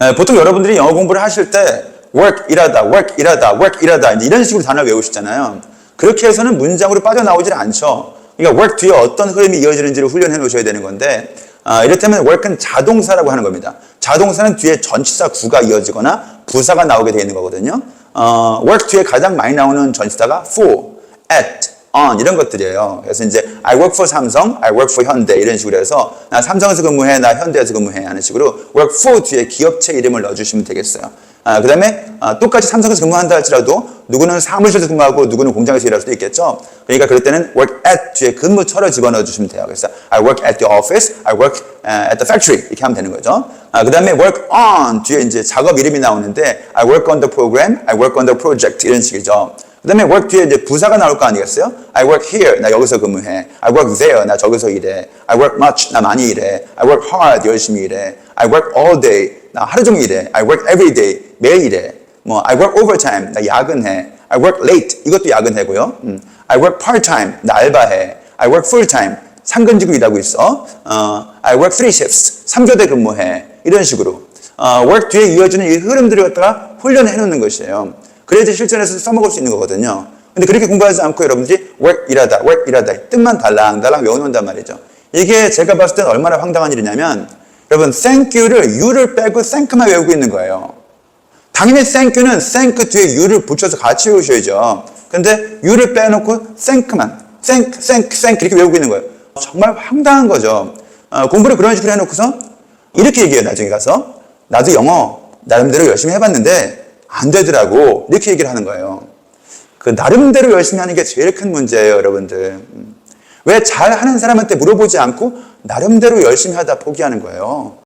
에, 보통 여러분들이 영어 공부를 하실 때 work 일하다, work 일하다, work 일하다 이런 식으로 단어를 외우시잖아요. 그렇게 해서는 문장으로 빠져나오질 않죠. 그러니까 work 뒤에 어떤 흐름이 이어지는지를 훈련해 놓으셔야 되는 건데 아, 이를테면 work은 자동사라고 하는 겁니다. 자동사는 뒤에 전치사 구가 이어지거나 부사가 나오게 되어 있는 거거든요. 어, work 뒤에 가장 많이 나오는 전치사가 for, at, on 이런 것들이에요. 그래서 이제 I work for 삼성, I work for 현대 이런 식으로 해서 나 삼성에서 근무해, 나 현대에서 근무해 하는 식으로 work for 뒤에 기업체 이름을 넣어주시면 되겠어요. 아, 그 다음에 아, 똑같이 삼성에서 근무한다 할지라도 누구는 사무실에서 근무하고 누구는 공장에서 일할 수도 있겠죠. 그러니까 그럴 때는 work at 뒤에 근무처를 집어넣어 주시면 돼요. 그래서 I work at the office, I work uh, at the factory 이렇게 하면 되는 거죠. 아, 그 다음에 work on 뒤에 이제 작업 이름이 나오는데 I work on the program, I work on the project 이런 식이죠. 그 다음에 work 뒤에 이제 부사가 나올 거 아니겠어요? I work here, 나 여기서 근무해. I work there, 나 저기서 일해. I work much, 나 많이 일해. I work hard, 열심히 일해. I work all day, 나 하루 종일 일해. I work every day, 매일 일해. 뭐, I work overtime, 나 야근해. I work late, 이것도 야근해고요. 음. I work part-time, 나 알바해. I work full-time, 상근지구 일하고 있어. 어, I work three shifts, 3교대 근무해. 이런 식으로. 어, work 뒤에 이어지는 이 흐름들을 갖다가 훈련해 놓는 것이에요. 그래야지 실전에서 써먹을 수 있는 거거든요. 근데 그렇게 공부하지 않고 여러분들이 work 일하다, work 일하다 뜻만 달랑달랑 외워놓는단 말이죠. 이게 제가 봤을 때는 얼마나 황당한 일이냐면 여러분 thank you를 you를 빼고 thank만 외우고 있는 거예요. 당연히 thank you는 thank 뒤에 you를 붙여서 같이 외우셔야죠. 근데 you를 빼놓고 thank만 thank, thank, thank 이렇게 외우고 있는 거예요. 정말 황당한 거죠. 어, 공부를 그런 식으로 해놓고서 이렇게 얘기해요. 나중에 가서 나도 영어 나름대로 열심히 해봤는데 안 되더라고 이렇게 얘기를 하는 거예요. 그 나름대로 열심히 하는 게 제일 큰 문제예요, 여러분들. 왜 잘하는 사람한테 물어보지 않고 나름대로 열심히 하다 포기하는 거예요.